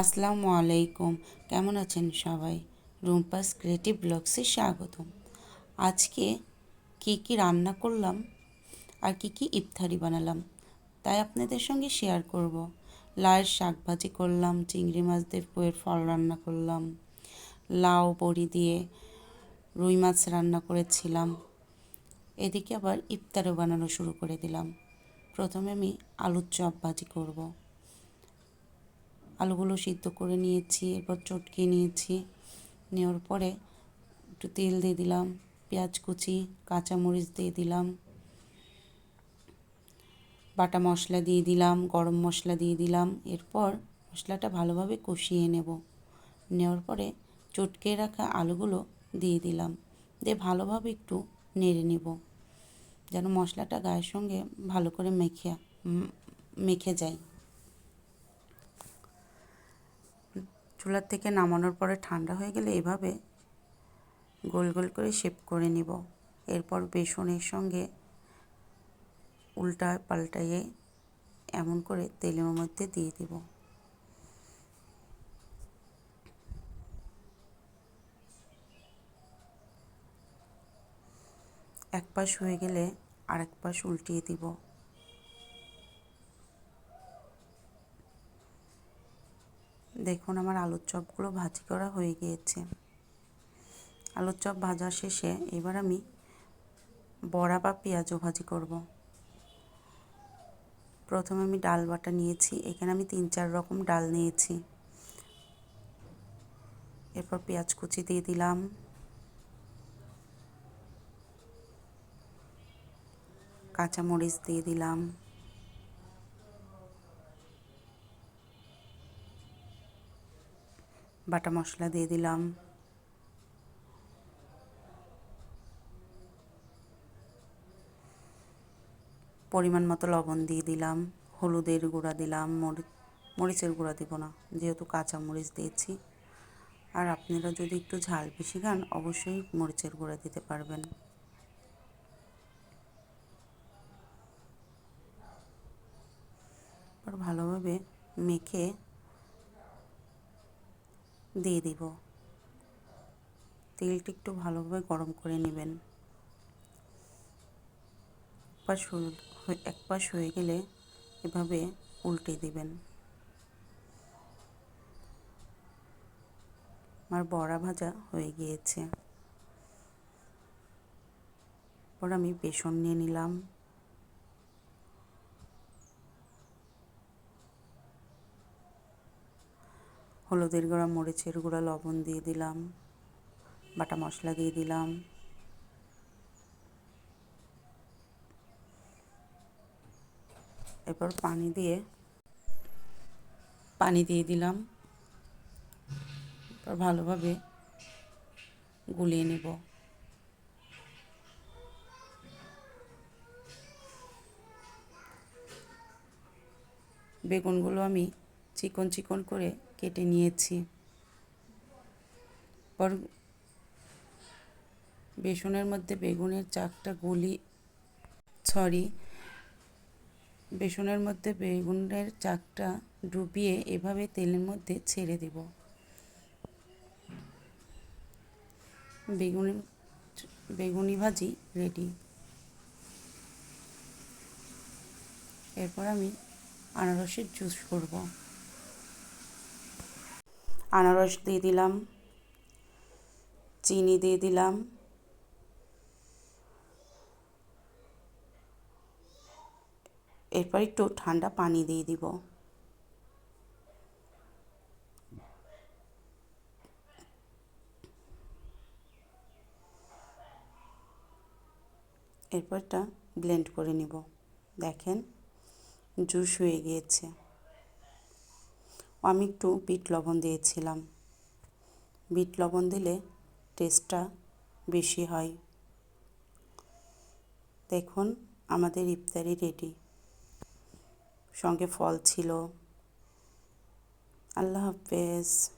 আসসালামু আলাইকুম। কেমন আছেন সবাই? রুম্পাস ক্রিয়েটিভ ব্লগসে স্বাগতম। আজকে কি কি রান্না করলাম আর কি কি ইফতারি বানালাম, তাই আপনাদের সঙ্গে শেয়ার করব। লাউয়ের শাক ভাজি করলাম, চিংড়ি মাছ দিয়ে বইয়ের ফল রান্না করলাম, লাউ বড়ি দিয়ে রুই মাছ রান্না করেছিলাম। এদিকে আবার ইফতারও বানানো শুরু করে দিলাম। প্রথমে আমি আলুর চপ ভাজি করব। আলুগুলো সিদ্ধ করে নিয়েছি, এরপর চটকে নিয়েছি। নেওয়ার পরে একটু তেল দিয়ে দিলাম, পেঁয়াজ কুচি, কাঁচামরিচ দিয়ে দিলাম, বাটা মশলা দিয়ে দিলাম, গরম মশলা দিয়ে দিলাম। এরপর মশলাটা ভালোভাবে কষিয়ে নেব। নেওয়ার পরে চটকে রাখা আলুগুলো দিয়ে দিলাম। দিয়ে ভালোভাবে একটু নেড়ে নেব, যেন মশলাটা গায়ের সঙ্গে ভালো করে মেখে মেখে যায়। চুলার থেকে নামানোর পরে ঠান্ডা হয়ে গেলে এভাবে গোল গোল করে শেপ করে নিব। এরপর বেসনের সঙ্গে উল্টা পাল্টাইয়ে এমন করে তেলের মধ্যে দিয়ে দিব। এক পাশ হয়ে গেলে আরেক পাশ উল্টিয়ে দিব। দেখুন আমার আলুর চপগুলো ভাজি করা হয়ে গিয়েছে। আলুর চপ ভাজা শেষে এবার আমি বড়া বা পেঁয়াজও ভাজি করব। প্রথমে আমি ডাল বাটা নিয়েছি, এখানে আমি তিন চার রকম ডাল নিয়েছি। এরপর পেঁয়াজ কুচি দিয়ে দিলাম। কাঁচামরিচ দিয়ে দিলাম। বাটা মশলা দিয়ে দিলাম। পরিমাণ মতো লবণ দিয়ে দিলাম। হলুদের গুঁড়া দিলাম। মরিচের গুঁড়া দিব না, যেহেতু কাঁচা মরিচ দিয়েছি। আর আপনারা যদি একটু ঝাল বেশি খান, অবশ্যই মরিচের গুঁড়া দিতে পারবেন। ভালোভাবে মেখে দিয়ে দিব। তেলটি একটু ভালোভাবে গরম করে নেবেন। পাশ এক পাশ হয়ে গেলে এভাবে উল্টে দিবেন। আমার বড়া ভাজা হয়ে গিয়েছে। আমি বেসন নিয়ে নিলাম। হলুদের গুঁড়া, মরিচের গুঁড়া, লবণ দিয়ে দিলাম, বাটা মশলা দিয়ে দিলাম। এরপর পানি দিয়ে পানি দিয়ে দিলাম। এরপর ভালোভাবে গুলিয়ে নেব। বেগুনগুলো আমি চিকন চিকন করে কেটে নিয়েছি। পর বেসনের মধ্যে বেগুনের চাকটা গুলি সরি বেসনের মধ্যে বেগুনের চাকটা ডুবিয়ে এভাবে তেলের মধ্যে ছেড়ে দেব। বেগুনি বেগুনি ভাজি রেডি এরপর আমি আনারসের জুস করব। আনারস দিয়ে দিলাম, চিনি দিয়ে দিলাম, এরপর একটু ঠান্ডা পানি দিয়ে দিব। এরপরটা ব্লেন্ড করে নিব। দেখেন, জুস হয়ে গিয়েছে। আমি একটু বিট লবণ দিয়েছিলাম। বিট লবণ দিলে টেস্টটা বেশি হয়। দেখুন, আমাদের ইফতারি রেডি সঙ্গে ফল ছিল। আল্লাহ হাফেজ।